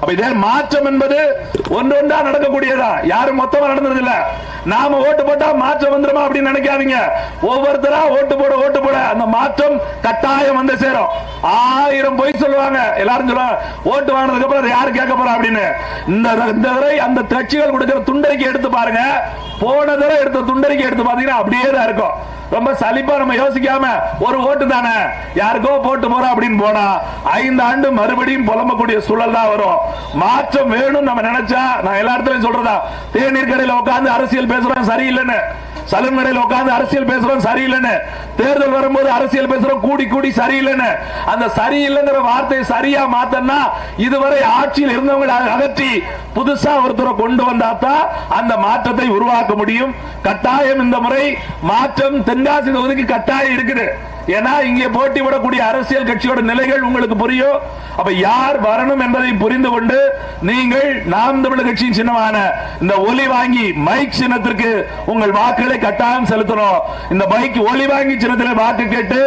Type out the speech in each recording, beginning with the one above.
அப்ப இதே மாற்றம் என்பது ஒன்றொன்றா நடக்கக்கூடியதா? யாரும் மொத்தமா நடந்தது இல்ல நாம ஓட்டு போட்டா மாற்றம் வந்துருமா அப்படின்னு நினைக்காதீங்க. ஒவ்வொருத்தரா ஓட்டு போட ஓட்டு போட. அந்த மாற்றம் கட்டாயம் வந்து சேரும். ஆயிரம் பொய் சொல்லுவாங்க. எல்லாரும் சொல்லுவாங்க ஓட்டு வாங்கினதுக்கு அப்புறம் யாரு கேட்க போறா? அப்படின்னு. இந்த இந்த தடவை அந்த கட்சிகள் கொடுக்கிற துண்டறிக்கை எடுத்து பாருங்க. போன தடவை எடுத்த துண்டறிக்கை எடுத்து பாத்தீங்கன்னா அப்படியே தான் இருக்கும். ரொம்ப சலிப்பா நம்ம யோசிக்காம ஒரு ஓட்டு தானே? யாருக்கோ போட்டு போறோம் அப்படின்னு போனா ஐந்து ஆண்டு மறுபடியும் புலம்பக்கூடிய சூழல் தான் வரும். மாற்றம் வேணும் நம்ம நினைச்சா நான் எல்லா இடத்துலயும் சொல்றதா தேநீர் கடையில உட்கார்ந்து அரசியல் பேசுறோம் சரியில்லைன்னு. சலூன் கடையில் உட்காந்து அரசியல் பேசுறோம் சரியில்லைன்னு. தேர்தல் வரும்போது அரசியல் பேசுறோம் கூடி கூடி சரியில்லைன்னு. அந்த சரியில்லைங்கிற வார்த்தையை சரியா மாத்தனா இதுவரை ஆட்சியில் இருந்தவங்களை அகற்றி புதுசா ஒருத்தரை கொண்டு வந்தாதான் அந்த மாற்றத்தை உருவாக்க முடியும். கட்டாயம் இந்த முறை மாற்றம் தென்காசி தொகுதிக்கு கட்டாயம் இருக்குது. ஏன்னா இங்கே போட்டி விடக்கூடிய அரசியல் கட்சியோட நிலைகள் உங்களுக்கு புரியும். அப்ப யார் வரணும் என்பதை புரிந்து கொண்டு நீங்கள் நாம் தமிழர் கட்சியின் சின்னமான இந்த ஒலி வாங்கி மைக் சின்னத்திற்கு உங்கள் வாக்குகளை கட்டாயம் செலுத்தணும். இந்த மைக் ஒலி வாங்கி சின்னத்தில் வாக்கு கேட்டு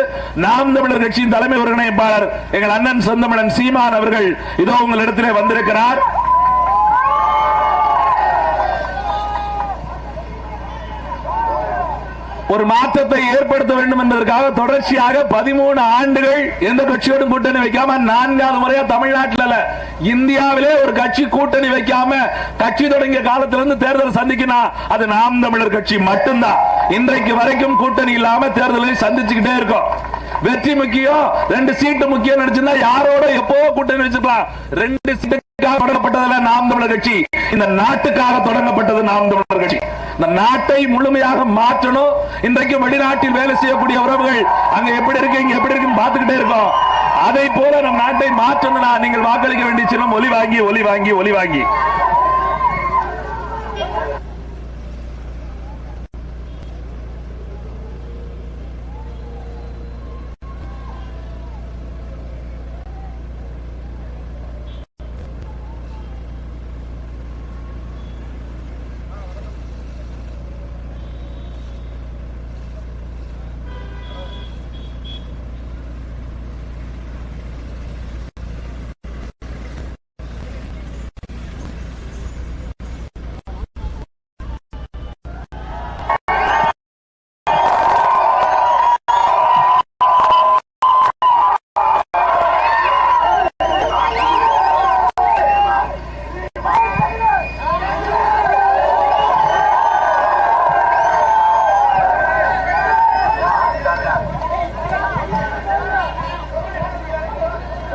நாம் தமிழர் கட்சியின் தலைமை ஒருங்கிணைப்பாளர் எங்கள் அண்ணன் சொந்தமணன் சீமான் அவர்கள் இதோ உங்களிடத்திலே வந்திருக்கிறார். ஒரு மாற்றத்தை ஏற்படுத்த வேண்டும் என்பதற்காக தொடர்ச்சியாக பதிமூணு ஆண்டுகள் எந்த கட்சியோடும் கூட்டணி வைக்காம நான்காவது முறையா தமிழ்நாட்டில் இந்தியாவிலே ஒரு கட்சி கூட்டணி வைக்காம கட்சி தொடங்கிய காலத்திலிருந்து தேர்தல் சந்திக்கணும் அது நாம் தமிழர் கட்சி மட்டும்தான். இன்றைக்கு வரைக்கும் கூட்டணி இல்லாம தேர்தலை சந்திச்சுக்கிட்டே இருக்கோம். வெற்றி முக்கியம் ரெண்டு சீட்டு முக்கியம் நினைச்சிருந்தா யாரோட எப்போ கூட்டணி வச்சுக்கலாம் ரெண்டு சீட்டுக்காக தொடங்கப்பட்டதுல நாம் தமிழர் கட்சி. இந்த நாட்டுக்காக தொடங்கப்பட்டது நாம் தமிழர் கட்சி. இந்த நாட்டை முழுமையாக மாற்றணும். இன்றைக்கு வெளிநாட்டில் வேலை செய்யக்கூடிய உறவுகள் அங்க எப்படி இருக்கு இங்க எப்படி இருக்குன்னு பார்த்துக்கிட்டே இருக்கோம். அதை போல நம் நாட்டை மாற்றணும்னா நீங்கள் வாக்களிக்க வேண்டிய சின்னம் ஒலி வாங்கி ஒலி வாங்கி ஒலி வாங்கி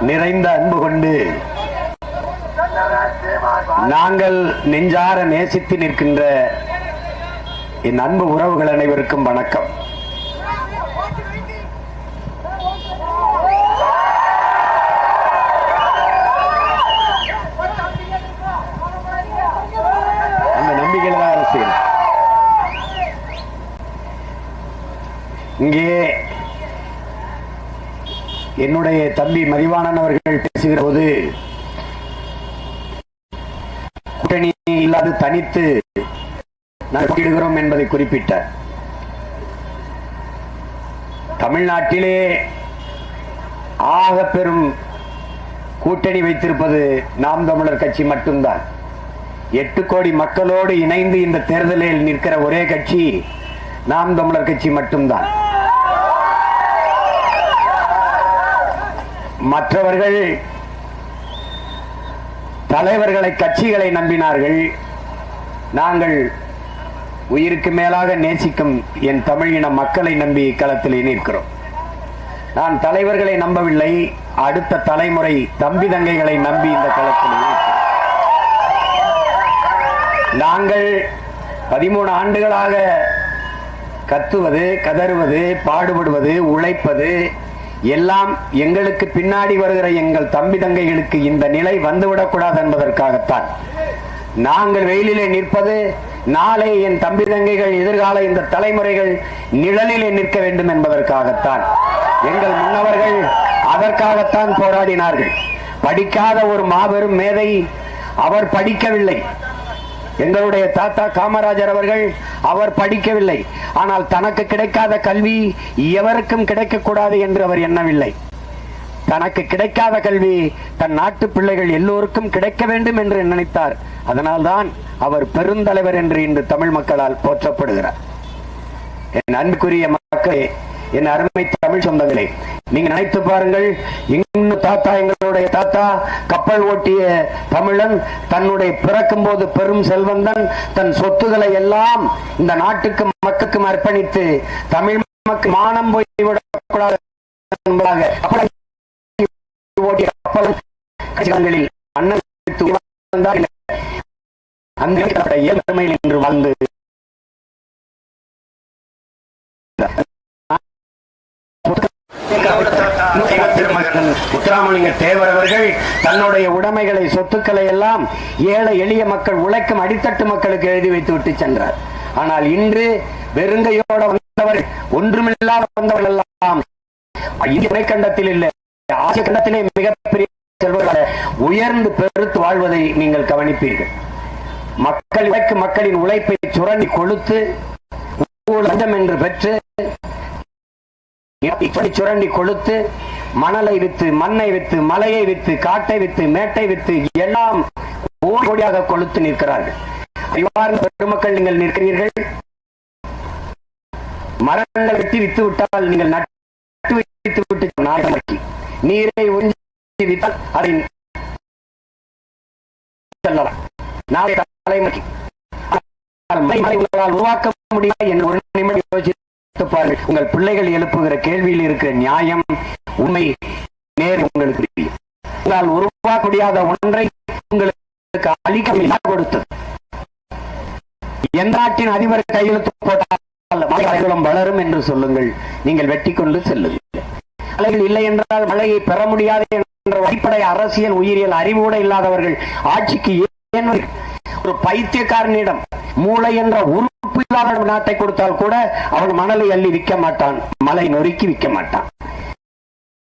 நிறைந்த அன்பு கொண்டு உங்கள் நெஞ்சார நேசித்து நிற்கின்ற என் அன்பு உறவுகள் அனைவருக்கும் வணக்கம். அந்த நம்பிக்கையில் தான் அரசியல் இங்கே என்னுடைய தம்பி மதிவாணன் அவர்கள் பேசுகிற போது கூட்டணி இல்லாது தனித்து நாங்கள் போட்டியிடுகிறோம் என்பதை குறிப்பிட்டார் தமிழ்நாட்டிலே ஆக பெரும் கூட்டணி வைத்திருப்பது நாம் தமிழர் கட்சி மட்டும்தான். எட்டு கோடி மக்களோடு இணைந்து இந்த தேர்தலில் நிற்கிற ஒரே கட்சி நாம் தமிழர் கட்சி மட்டும்தான். மற்றவர்கள் தலைவர்களை கட்சிகளை நம்பினார்கள். நாங்கள் உயிருக்கு மேலாக நேசிக்கும் என் தமிழின மக்களை நம்பி களத்திலே நிற்கிறோம். நான் தலைவர்களை நம்பவில்லை அடுத்த தலைமுறை தம்பி தங்கைகளை நம்பி இந்த களத்தில் நாங்கள் பதிமூணு ஆண்டுகளாக கத்துவது கதறுவது பாடுபடுவது உழைப்பது எல்லாம் எங்களுக்கு பின்னாடி வருகிற எங்கள் தம்பி தங்கைகளுக்கு இந்த நிலை வந்துவிடக்கூடாது என்பதற்காகத்தான். நாங்கள் வெயிலிலே நிற்பது நாளை என் தம்பி தங்கைகள் எதிர்கால இந்த தலைமுறைகள் நிழலிலே நிற்க வேண்டும் என்பதற்காகத்தான். எங்கள் முன்னவர்கள் அதற்காகத்தான் போராடினார்கள். படிக்காத ஒரு மாபெரும் மேதை அவர் படிக்கவில்லை. எங்களுடைய தாத்தா காமராஜர் அவர்கள் அவர் படிக்கவில்லை. ஆனால் தனக்கு கிடைக்காத கல்வி எவருக்கும் கிடைக்கக்கூடாது என்று அவர் எண்ணவில்லை. தனக்கு கிடைக்காத கல்வி தன் நாட்டு பிள்ளைகள் எல்லோருக்கும் கிடைக்க வேண்டும் என்று நினைத்தார். அதனால்தான் அவர் பெருந்தலைவர் என்று இன்று தமிழ் மக்களால் போற்றப்படுகிறார். என் அன்புக்குரிய மக்களே என் அருமை தமிழ் சொந்தங்களே நீங்க நினைத்து பாருங்கள் இன்னும் தாத்தா எங்களுடைய தாத்தா கப்பல் ஓட்டிய தமிழன் தன்னுடைய பிறக்கும் போது பெரும் செல்வந்தன் தன் சொத்துக்களை எல்லாம் இந்த நாட்டுக்கும் மக்களுக்கும் அர்ப்பணித்து தமிழ் மக்கள் மானம் போய்விடக்கூடாது என்பதாக ஓட்டிய கப்பல் அண்ணன் அந்த ஏழ்மையில் இன்று வாழ்ந்து முத்துராமலிங்க தேவர் அவர்கள் தன்னுடைய உடைமைகளை சொத்துக்களை எல்லாம் ஏழை எளிய மக்கள் உழைக்கும் அடித்தட்டு மக்களுக்கு எழுதி வைத்து விட்டு சென்றார். ஆனால் இன்று வெறுங்கையோட வந்தவர் ஒன்றுமில்லாத வந்தவர்கள் எல்லாம் இந்திய துணைக்கண்டத்தில் இல்லை. ஆசிய கண்டத்திலே மிகப்பெரிய செல்வர்களாக உயர்ந்து பெருத்து வாழ்வதை நீங்கள் கவனிப்பீர்கள். மக்கள் உழைக்கும் மக்களின் உழைப்பை சுரண்டி கொளுத்து லஞ்சம் என்று பெற்று சுரண்டி கொளுத்து மணலை வித்து மண்ணை வித்து மலையை வித்து காட்டை வித்து மேட்டை வித்து எல்லாம் ஓடி ஓடியாக கொளுத்து நிற்கிறார்கள். அறிவார்ந்த பெருமக்கள் நீங்கள் நிற்கிறீர்கள். மரங்களை வெட்டி வித்து விட்டால் நீங்கள் நட்டு வைத்து விட்டு நாடகி நீரை உறிஞ்சி விட்டால் அதை செல்லலாம். நாளை உங்களால் உருவாக்க முடியாது என்று ஒரு நிமிடம் யோசித்து பாருங்கள். உங்கள் பிள்ளைகள் எழுப்புகிற கேள்வியில் இருக்கிற நியாயம் உண்மை நேர் உங்களுக்கு தெரியும். உங்களால் உருவாக்க முடியாத ஒன்றை உங்களுக்கு அளிக்க கொடுத்தது. எந்த நாட்டின் அதிபர் கையெழுத்து போட்டால் மலைகளும் வளரும் என்று சொல்லுங்கள். நீங்கள் வெட்டி கொண்டு செல்லுங்கள். மலைகள் இல்லை என்றால் மழையை பெற முடியாது என்ற அடிப்படை அரசியல் உயிரியல் அறிவு கூட இல்லாதவர்கள் ஆட்சிக்கு ஏன் ஒரு பைத்தியக்காரனிடம் மூளை என்ற உறுப்பு இல்லாத நாட்டை கொடுத்தால் கூட அவன் மணலை அள்ளி விற்க மாட்டான் மலை நொறுக்கி விற்க மாட்டான்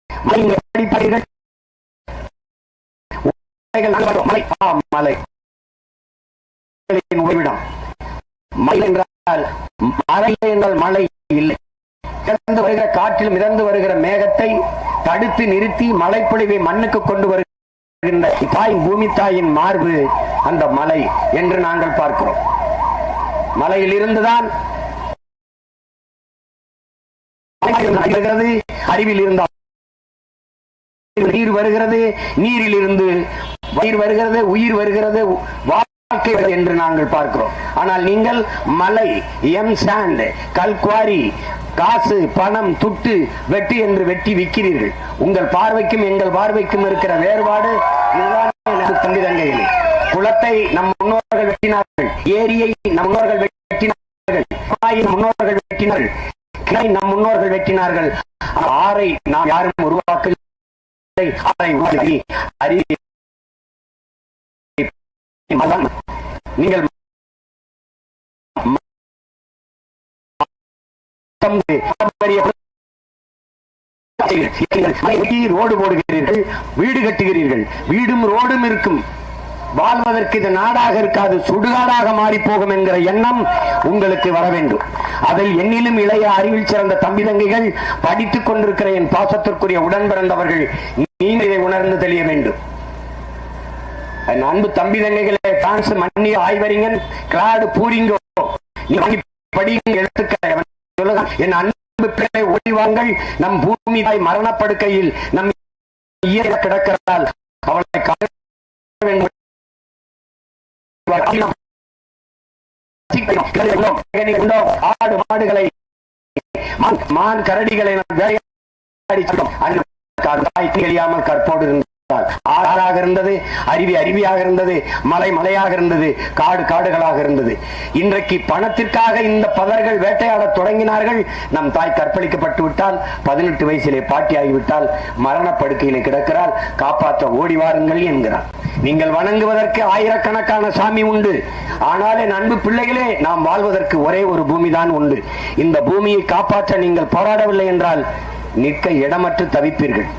மலை எப்படி பயிர்கள்? மலைகள் நகரம், மலை ஆ, மலை மலைகளின் உறைவிடம். மலை என்றால் மழை என்றால் மழை இல்லை. மிதந்து வருகிற காற்றில் மிதந்து வருகிற மேகத்தை தடுத்து நிறுத்தி மழைப்பொழிவை மண்ணுக்கு கொண்டு வருகின்ற தாய் பூமி தாயின் மார்பு அந்த மலை என்று நாங்கள் பார்க்கிறோம். மலையில் இருந்துதான் அறிவில் இருந்தால் நீர் வருகிறது நீரில் இருந்து வயிர் வருகிறது உயிர் வருகிறது வாழ்க்கை என்று நாங்கள் பார்க்கிறோம். ஆனால் நீங்கள் மலை எம் சாண்ட் கல்குவாரி காசு பணம் துட்டு வெட்டு என்று வெட்டி விற்கிறீர்கள். உங்கள் பார்வைக்கும் எங்கள் பார்வைக்கும் இருக்கிற வேறுபாடு இதுதான் எனக்கு குளத்தை நம் முன்னோர்கள் வெட்டினார்கள் ஏரியை நம் முன்னோர்கள் வெட்டினார்கள் முன்னோர்கள் வெட்டினார்கள் கிளை நம் முன்னோர்கள் வெட்டினார்கள். ஆறை நாம் யாரும் உருவாக்கவில்லை. ஆறை உருவாக்கி அறிவி நீங்கள் ரோடு போடுகிறீர்கள் வீடு கட்டுகிறீர்கள். வீடும் ரோடும் இருக்கும். வாழ்வதற்கு இது நாடாக இருக்காது சுடுகாடாக மாறி போகும் என்கிற எண்ணம் உங்களுக்கு வர வேண்டும். அதில் என்னிலும் இளைய அறிவில் சிறந்த தம்பி தங்கைகள் படித்துக் கொண்டிருக்கிற என் பாசத்திற்குரிய உடன் பிறந்தவர்கள் நீங்கள் இதை உணர்ந்து தெளிய வேண்டும். என் அன்பு தம்பி தங்கைகளே பிரான்ஸ் மண்ணி ஆய்வறிஞன் கிளாடு பூரிங்கோ நீ படியுங்க என் அன்பு பிள்ளை ஓடிவாங்கள் நம் பூமி தாய் மரணப்படுக்கையில் நம் இயற்கை கிடக்கிறாள். அவளை ஆடு மாடுகளை மான், மான் கரடிகளை நாம் வேட்டையாடி தாய் தெரியாமல் கற்போடு இருந்தால் ஆறாக இருந்தது அருவி அருவியாக இருந்தது மலை மலையாக இருந்தது காடு காடுகளாக இருந்தது. இன்றைக்கு பணத்திற்காக இந்த பதர்கள் வேட்டையாடத் தொடங்கினார்கள். நம் தாய் கற்பழிக்கப்பட்டு விட்டால் பதினெட்டு வயசிலே பாட்டி ஆகிவிட்டால் மரணப்படுக்கையிலே கிடக்கிறாள். காப்பாற்ற ஓடி வாருங்கள் என்கிறார். நீங்கள் வணங்குவதற்கு ஆயிரக்கணக்கான சாமி உண்டு. ஆனாலே அன்பு பிள்ளைகளே நாம் வாழ்வதற்கு ஒரே ஒரு பூமி தான் உண்டு. இந்த பூமியை காப்பாற்ற நீங்கள் போராடவில்லை என்றால் நிற்க இடமற்று தவிப்பீர்கள்.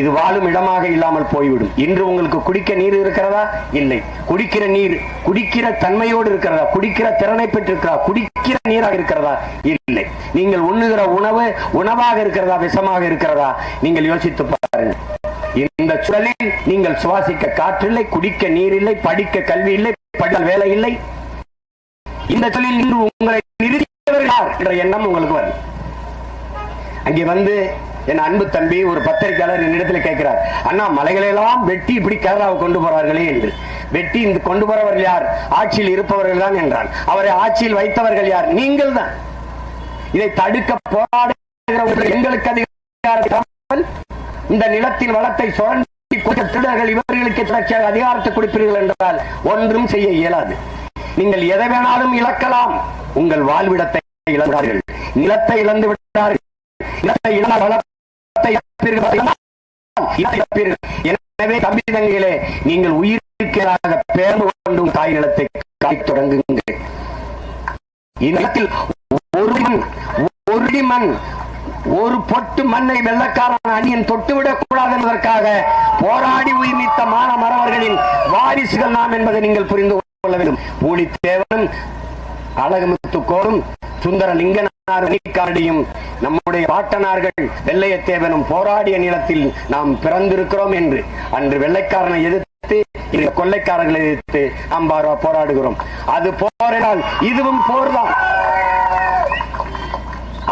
இது வாழும் இடமாக இல்லாமல் போய்விடும். இன்று உங்களுக்கு குடிக்க நீர் இருக்கிறதா? இல்லை. குடிக்கிற நீர் குடிக்கிற தன்மையோடு இருக்கிறதா? குடிக்கிற திறனை பெற்றிருக்கிறதா? குடிக்கிற நீராக இருக்கிறதா? இல்லை. நீங்கள் உண்ணுகிற உணவு உணவாக இருக்கிறதா? விஷமாக இருக்கிறதா? நீங்கள் யோசித்து பாருங்கள். இந்த சூழலில் நீங்கள் சுவாசிக்க காற்றில்லை குடிக்க நீர் இல்லை படிக்க கல்வி இல்லை படிக்க வேலை இல்லை. இந்த தொழில் இன்று உங்களை நிறுத்தியவர்கள் என்ற எண்ணம் உங்களுக்கு வரும். அங்கே வந்து என் அன்பு தம்பி ஒரு பத்திரிகையாளர் என்னிடத்தில் கேட்கிறார் அண்ணா மலைகளெல்லாம் வெட்டி இப்படி கேரளாவை கொண்டு போறார்களே என்று. வெட்டி இந்த கொண்டு போறவர்கள் யார்? ஆட்சியில் இருப்பவர்கள் தான் என்றான். அவரை ஆட்சியில் வைத்தவர்கள் யார்? நீங்கள் தான். இதை தடுக்க போராடுகிறவர்கள் எங்களுக்கு அதிகாரம் இந்த நிலத்தின் வளத்தை சுரண்டி கொடுத்த திருடர்கள் இவர்களுக்கு தொடர்ச்சியாக அதிகாரத்தை கொடுப்பீர்கள் என்றால் ஒன்றும் செய்ய இயலாது. நீங்கள் எதை வேணாலும் இழக்கலாம். உங்கள் வாழ்விடத்தை இழந்தார்கள். நிலத்தை இழந்து விட்டார்கள். நிலத்தை இழந்த எனவே தம்பி தங்கைகளே நீங்கள் உயிருக்கிறாக பேர்ந்து கொண்டும் தாய் நிலத்தை காய் தொடங்குங்கள். இந்நிலத்தில் ஒரு மண் ஒரு மண் ஒரு பொட்டு மண்ணை வெள்ளக்காரன் அணியன் தொட்டுவிடக் கூடாது என்பதற்காக போராடி உயிர் நீத்த மான மறவர்களின் வாரிசுகள் நாம் என்பதை நீங்கள் புரிந்து கொள்ள வேண்டும். பூலித்தேவனும் அழகுமுத்துக்கோரும் சுந்தர லிங்கனார் நீக்காரடியும் நம்முடைய பாட்டனார்கள் வெள்ளையத்தேவனும் போராடிய நிலத்தில் நாம் பிறந்திருக்கிறோம் என்று. அன்று வெள்ளைக்காரனை எதிர்த்து கொள்ளைக்காரர்களை எதிர்த்து நாம் போராடுகிறோம். அது போரினால் இதுவும் போர்தான்.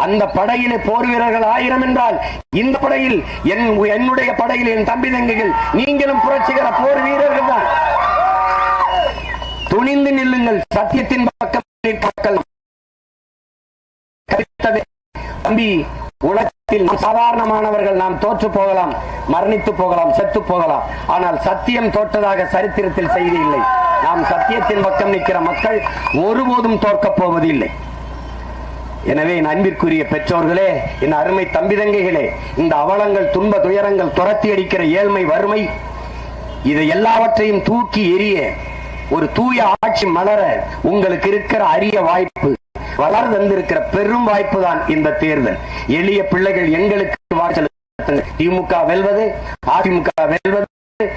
அந்த படையிலே போர் வீரர்கள் ஆயிரம் என்றால் இந்த படையில் என் என்னுடைய படையில் என் தம்பி தங்கைகள் நீங்களும் புரட்சிகர போர் வீரர்கள் தான். துணிந்து நில்லுங்கள் சத்தியத்தின் பக்கம் தம்பி உலகத்தில் சாதாரணமானவர்கள் நாம் தோற்று போகலாம் மரணித்து போகலாம் செத்து போகலாம். ஆனால் சத்தியம் தோற்றதாக சரித்திரத்தில் செய்தி இல்லை. நாம் சத்தியத்தின் பக்கம் நிற்கிற மக்கள் ஒருபோதும் தோற்கப் போவது இல்லை எனவே என் அன்பிற்குரிய பெற்றோர்களே என் அருமை தம்பி தங்கைகளே இந்த அவலங்கள் துன்ப துயரங்கள் துரத்தி அடிக்கிற ஏழ்மை வறுமை இதை எல்லாவற்றையும் தூக்கி எரிய ஒரு தூய ஆட்சி மலர உங்களுக்கு இருக்கிற அரிய வாய்ப்பு வளர் தந்திருக்கிற பெரும் வாய்ப்பு தான் இந்த தேர்தல். எளிய பிள்ளைகள் எங்களுக்கு வாக்கு திமுக வெல்வது அதிமுக வெல்வது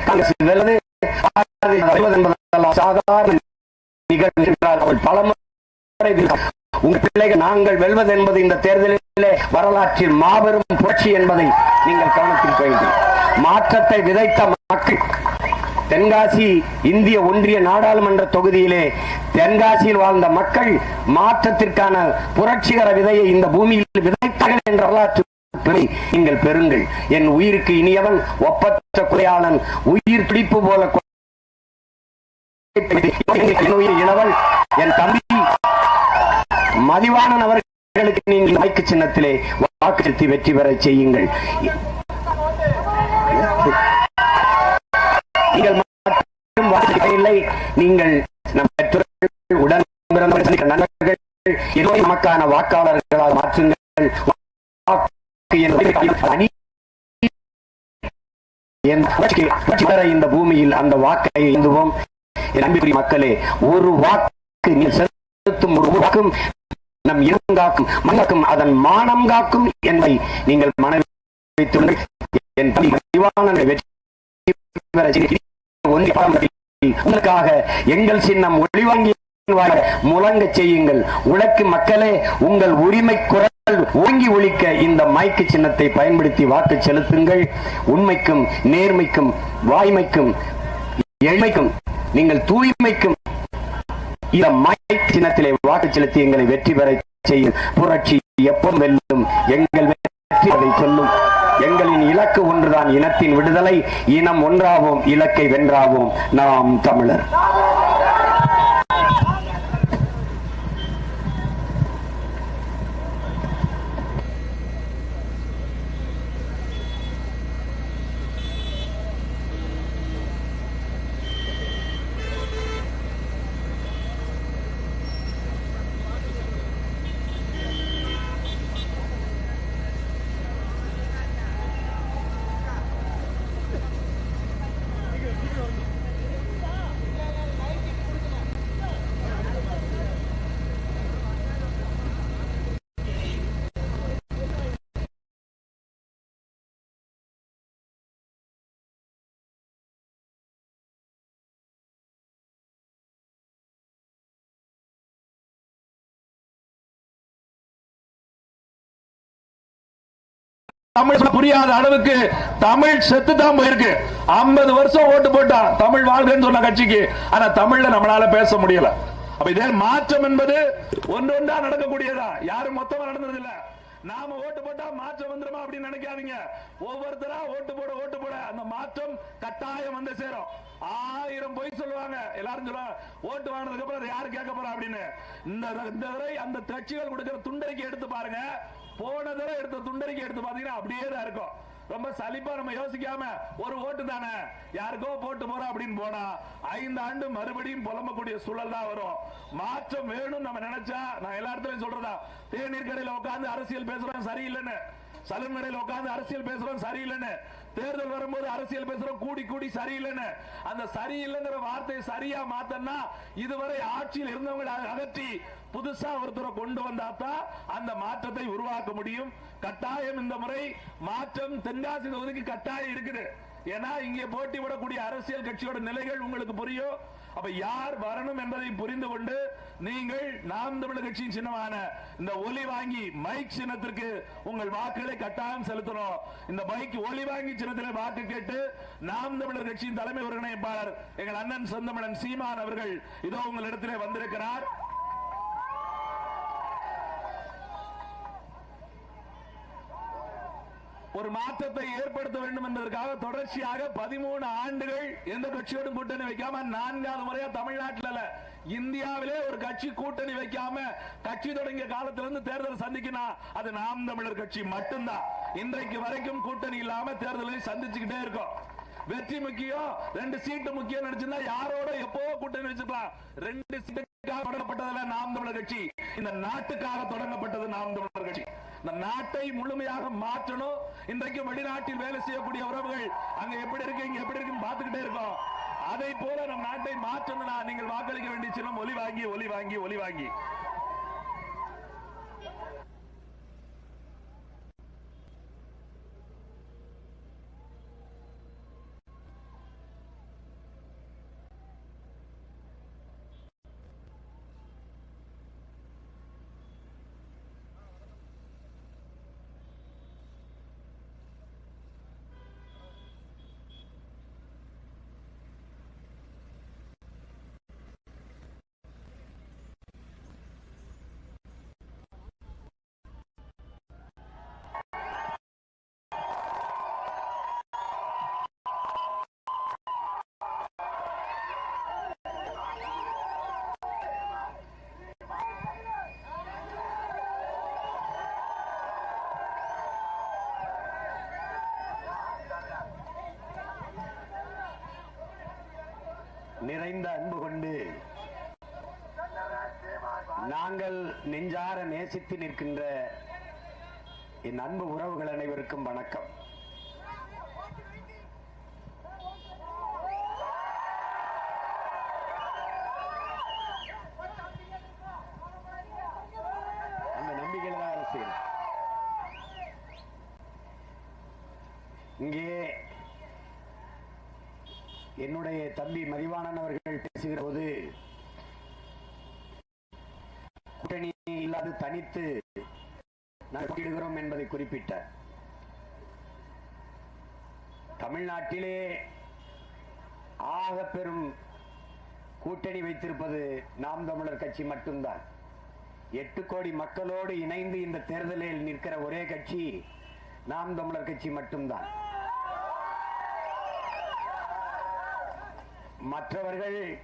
காங்கிரஸ் வெல்வது சாதாரண நிகழ்வு என்றால் அவள் உங்கள் பிள்ளைகள் நாங்கள் வெல்வது என்பது இந்த தேர்தலிலே வரலாற்றில் மாபெரும் புரட்சி என்பதை நீங்கள் கவனத்தில் வேண்டும் மாற்றத்தை விதைத்த மக்கள் தென்காசி இந்திய ஒன்றிய நாடாளுமன்ற தொகுதியிலே தென்காசியில் வாழ்ந்த மக்கள் மாற்றத்திற்கான புரட்சிகர விதையை இந்த பூமியில் விதைத்தார்கள் என்ற வரலாற்று நீங்கள் பெறுங்கள். என் உயிருக்கு இனியவன் ஒப்பற்ற குறையாளன் உயிர் பிடிப்பு போல கொ- என் இளவல் என் தம்பி மதிவானன் அவர்களுக்கு நீங்கள் வாய்க்கு சின்னத்திலே வாக்கு செலுத்தி வெற்றி பெற செய்யுங்கள் நீங்கள் மட்டும் வாக்கு இல்லை. நீங்கள் நம் பெற்றோர்கள் உடன் பிறந்தவர்கள் நண்பர்கள் ஏதோ நமக்கான வாக்காளர்களால் மாற்றுங்கள். இந்த பூமியில் அந்த வாக்கை எழுந்துவோம் என் மக்களே ஒரு வாக்கு நீ செலுத்தும் ஒரு வாக்கும் நம் இனம் காக்கும் மண்ணாக்கும் அதன் மானம் காக்கும் என்பதை நீங்கள் மனதில் வைத்துள்ள என் பணி வெற்றி ஒன்றிய உங்களுக்காக எங்கள் சின்னம் ஒளிவாங்கி முழங்க செய்யுங்கள். உழைக்கு மக்களே உங்கள் உரிமை குரல் ஓங்கி ஒழிக்க இந்த மைக்கு சின்னத்தை பயன்படுத்தி வாக்கு செலுத்துங்கள். உண்மைக்கும் நேர்மைக்கும் வாய்மைக்கும் எளிமைக்கும் நீங்கள் தூய்மைக்கும் இந்த மைக் சின்னத்திலே வாக்கு செலுத்தி எங்களை வெற்றி பெற செய்யும் புரட்சி எப்போ வெல்லும். எங்கள் வெற்றி அதை சொல்லும். எங்களின் இலக்கு ஒன்றுதான் இனத்தின் விடுதலை. இனம் ஒன்றாவோம் இலக்கை வென்றாவோம். நாம் தமிழர். தமிழ் புரியாத அளவுக்கு தமிழ் செத்து தான் போயிருக்கு. 50 வருஷம் ஓட்டு போட்டான் தமிழ் வாழ்கன்னு சொன்ன கட்சிக்கு. ஆனா தமிழ்ல நம்மளால பேச முடியல. அப்ப இதே மாற்றம் என்பது ஒன்றொன்றா நடக்கக்கூடியதா? யாரும் மொத்தமா நடந்தது இல்ல நாம ஓட்டு போட்டா மாற்றம் வந்துருமா அப்படின்னு நினைக்காதீங்க. ஒவ்வொருத்தரா ஓட்டு போட ஓட்டு போட. அந்த மாற்றம் கட்டாயம் வந்து சேரும். ஆயிரம் பொய் சொல்லுவாங்க. எல்லாரும் சொல்லுவாங்க ஓட்டு வாங்கினதுக்கு அப்புறம் யாரு கேட்க போறா? அப்படின்னு. இந்த இந்த தடவை அந்த கட்சிகள் கொடுக்கிற துண்டறிக்கை எடுத்து பாருங்க. போன தடவை எடுத்த துண்டறிக்கை எடுத்து பாத்தீங்கன்னா அப்படியே தான் இருக்கும். ரொம்ப சலிப்பா நம்ம யோசிக்காம ஒரு ஓட்டு தானே? யாருக்கோ போட்டு போறோம் அப்படின்னு போனா ஐந்து ஆண்டு மறுபடியும் புலம்பக்கூடிய சூழல் தான் வரும். மாற்றம் வேணும் நம்ம நினைச்சா நான் எல்லா இடத்துலயும் சொல்றதா தேநீர் கடையில உட்காந்து அரசியல் பேசுறோம் சரியில்லைன்னு சலூன் கடையில உட்காந்து அரசியல் பேசுறோம் சரியில்லைன்னு தேர்தல் வரும்போது அரசியல் பேசுறோம் கூடி கூடி சரியில்லைன்னு. அந்த சரியில்லைங்கிற வார்த்தையை சரியா மாத்தனா இதுவரை ஆட்சியில் இருந்தவங்களை அகற்றி புதுசா ஒருத்தரை கொண்டு வந்தா தான் அந்த மாற்றத்தை உருவாக்க முடியும். கட்டாயம் இந்த முறை மாற்றம் தென்காசி தொகுதிக்கு கட்டாயம் இருக்குது. ஏன்னா இங்கே போட்டி விடக்கூடிய அரசியல் கட்சியோட நிலைகள் உங்களுக்கு புரியும். அப்ப யார் வரணும் என்பதை புரிந்து கொண்டு நீங்கள் நாம் தமிழர் கட்சியின் சின்னமான இந்த ஒலி வாங்கி மைக் சின்னத்திற்கு உங்கள் வாக்குகளை கட்டாயம் செலுத்தணும். இந்த மைக் ஒலி வாங்கி சின்னத்திலே வாக்கு கேட்டு நாம் தமிழர் கட்சியின் தலைமை ஒருங்கிணைப்பாளர் எங்கள் அண்ணன் சொந்தமலன் சீமான் அவர்கள் இதோ உங்களிடத்திலே வந்திருக்கிறார். ஒரு மாற்றத்தை ஏற்படுத்த வேண்டும் என்பதற்காக தொடர்ச்சியாக பதிமூணு ஆண்டுகள் எந்த கட்சியோடும் கூட்டணி வைக்காம நான்காவது முறையா தமிழ்நாட்டில் இந்தியாவிலே ஒரு கட்சி கூட்டணி வைக்காம கட்சி தொடங்கிய காலத்திலிருந்து தேர்தல் சந்திக்கணும் அது நாம் தமிழர் கட்சி மட்டும்தான். இன்றைக்கு வரைக்கும் கூட்டணி இல்லாம தேர்தலை சந்திச்சுக்கிட்டே இருக்கோம். வெற்றி முக்கியம் ரெண்டு சீட்டு முக்கியம் நினைச்சிருந்தா யாரோட எப்போ கூட்டணி வச்சுக்கலாம் ரெண்டு சீட்டுக்காக தொடங்கப்பட்டதுல நாம் தமிழர் கட்சி. இந்த நாட்டுக்காக தொடங்கப்பட்டது நாம் தமிழர் கட்சி. இந்த நாட்டை முழுமையாக மாற்றணும். இன்றைக்கு வெளிநாட்டில் வேலை செய்யக்கூடிய உறவுகள் அங்க எப்படி இருக்கு இங்க எப்படி இருக்குன்னு பார்த்துக்கிட்டே இருக்கோம். அதை போல நம் நாட்டை மாற்றணும்னா நீங்கள் வாக்களிக்க வேண்டிய சின்னம் ஒலி வாங்கி ஒலி வாங்கி ஒலி வாங்கி. நிறைந்த அன்பு கொண்டு நாங்கள் நெஞ்சார நேசித்து நிற்கின்ற என் அன்பு உறவுகள் அனைவருக்கும் வணக்கம் அந்த நம்பிக்கையில தான் அரசியல் இங்கே என்னுடைய தம்பி அவர்கள் பேசுகிற போது கூட்டணி இல்லாது தனித்து நடத்திடுகிறோம் என்பதை குறிப்பிட்டார் தமிழ்நாட்டிலே ஆக பெரும் கூட்டணி வைத்திருப்பது நாம் தமிழர் கட்சி மட்டும்தான். எட்டு கோடி மக்களோடு இணைந்து இந்த தேர்தலில் நிற்கிற ஒரே கட்சி நாம் தமிழர் கட்சி மட்டும்தான். மற்றவர்கள்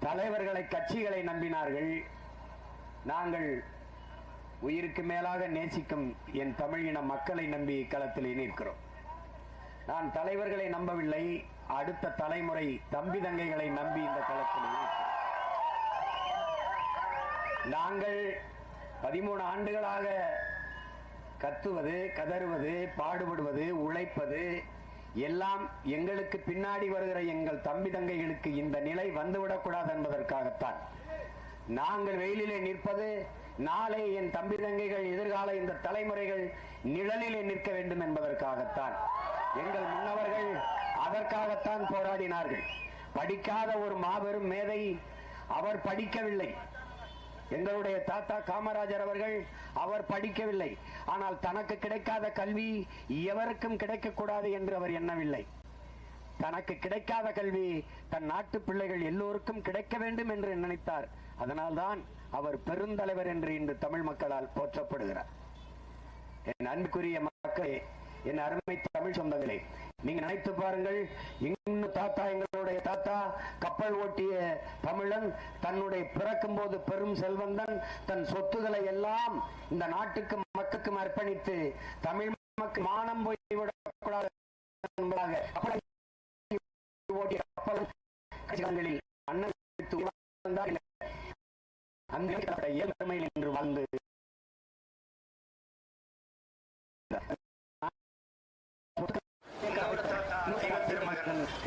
தலைவர்களை கட்சிகளை நம்பினார்கள். நாங்கள் உயிருக்கு மேலாக நேசிக்கும் என் தமிழின மக்களை நம்பி களத்தில் நிற்கிறோம். நான் தலைவர்களை நம்பவில்லை அடுத்த தலைமுறை தம்பி தங்கைகளை நம்பி இந்த களத்தில் நாங்கள் பதிமூணு ஆண்டுகளாக கத்துவது கதறுவது பாடுபடுவது உழைப்பது எல்லாம் எங்களுக்கு பின்னாடி வருகிற எங்கள் தம்பி தங்கைகளுக்கு இந்த நிலை வந்துவிடக்கூடாது என்பதற்காகத்தான். நாங்கள் வெயிலிலே நிற்பது நாளை என் தம்பி தங்கைகள் எதிர்கால இந்த தலைமுறைகள் நிழலிலே நிற்க வேண்டும் என்பதற்காகத்தான். எங்கள் முன்னவர்கள் அதற்காகத்தான் போராடினார்கள். படிக்காத ஒரு மாபெரும் மேதை அவர் படிக்கவில்லை. எங்களுடைய தாத்தா காமராஜர் அவர்கள் அவர் படிக்கவில்லை. ஆனால் தனக்கு கிடைக்காத கல்வி எவருக்கும் கிடைக்கக்கூடாது என்று அவர் எண்ணவில்லை. தனக்கு கிடைக்காத கல்வி தன் நாட்டு பிள்ளைகள் எல்லோருக்கும் கிடைக்க வேண்டும் என்று நினைத்தார். அதனால்தான் அவர் பெருந்தலைவர் என்று இன்று தமிழ் மக்களால் போற்றப்படுகிறார். என் அன்புக்குரிய மக்களே என் அருமை தமிழ் சொந்தங்களே நீங்க நினைத்து பாருங்கள் இன்னும் தாத்தா எங்களுடைய தாத்தா கப்பல் ஓட்டிய தமிழன் தன்னுடைய பிறக்கும் போது பெரும் செல்வந்தன் தன் சொத்துக்களை எல்லாம் இந்த நாட்டுக்கு மக்களுக்கும் அர்ப்பணித்து தமிழ் மக்கள் மானம் போய்விடக்கூடாது என்பதாக ஓட்டிய கப்பல் அண்ணன் அந்த ஏழ்மையில் என்று வாழ்ந்து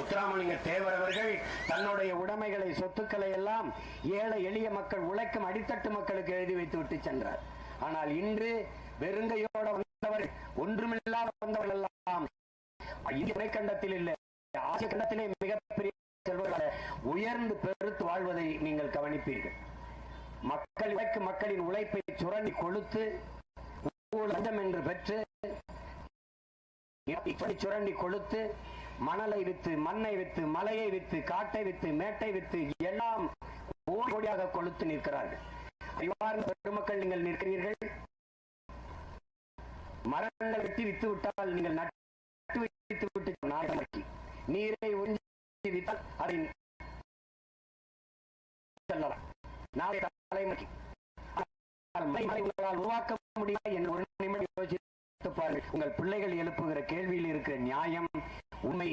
முத்துராமலிங்க தேவர் அவர்கள் தன்னுடைய உடைமைகளை சொத்துக்களை எல்லாம் ஏழை எளிய மக்கள் உழைக்கும் அடித்தட்டு மக்களுக்கு எழுதி வைத்து விட்டு சென்றார். ஆனால் இன்று வெறுங்கையோட வந்தவர் ஒன்றுமில்லாத வந்தவர்கள் எல்லாம் இந்திய துணைக்கண்டத்தில் இல்லை ஆசிய கண்டத்திலே மிகப்பெரிய செல்வர்களாக உயர்ந்து பெருத்து வாழ்வதை நீங்கள் கவனிப்பீர்கள். மக்கள் உழைக்கு மக்களின் உழைப்பை சுரண்டி கொளுத்து லஞ்சம் என்று பெற்று சுரண்டி கொளுத்து மணலை வித்து மண்ணை வித்து மலையை வித்து காட்டை வித்து மேட்டை வித்து எல்லாம் ஓடியாக கொளுத்து நிற்கிறார்கள். அறிவார்ந்த பெருமக்கள் நீங்கள் நிற்கிறீர்கள். மரங்கள் வெட்டி வித்து விட்டால் நீங்கள் நட்டு வைத்து விட்டு நாடகி நீரை உறிஞ்சி விட்டால் அதை செல்லலாம். நாளை தலைமுறைக்கு உங்களால் உருவாக்க முடியாது என்று ஒரு நிமிடம் யோசித்து பாருங்கள். உங்கள் பிள்ளைகள் எழுப்புகிற கேள்வியில் இருக்கிற நியாயம் உண்மை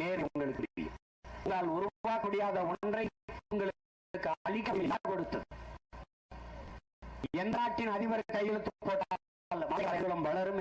நேர் உங்களுக்கு தெரியும். உங்களால் உருவாக்க முடியாத ஒன்றை உங்களுக்கு அளிக்க கொடுத்தது? எந்த நாட்டின் அதிபர் கையெழுத்து போட்டால் வளரும்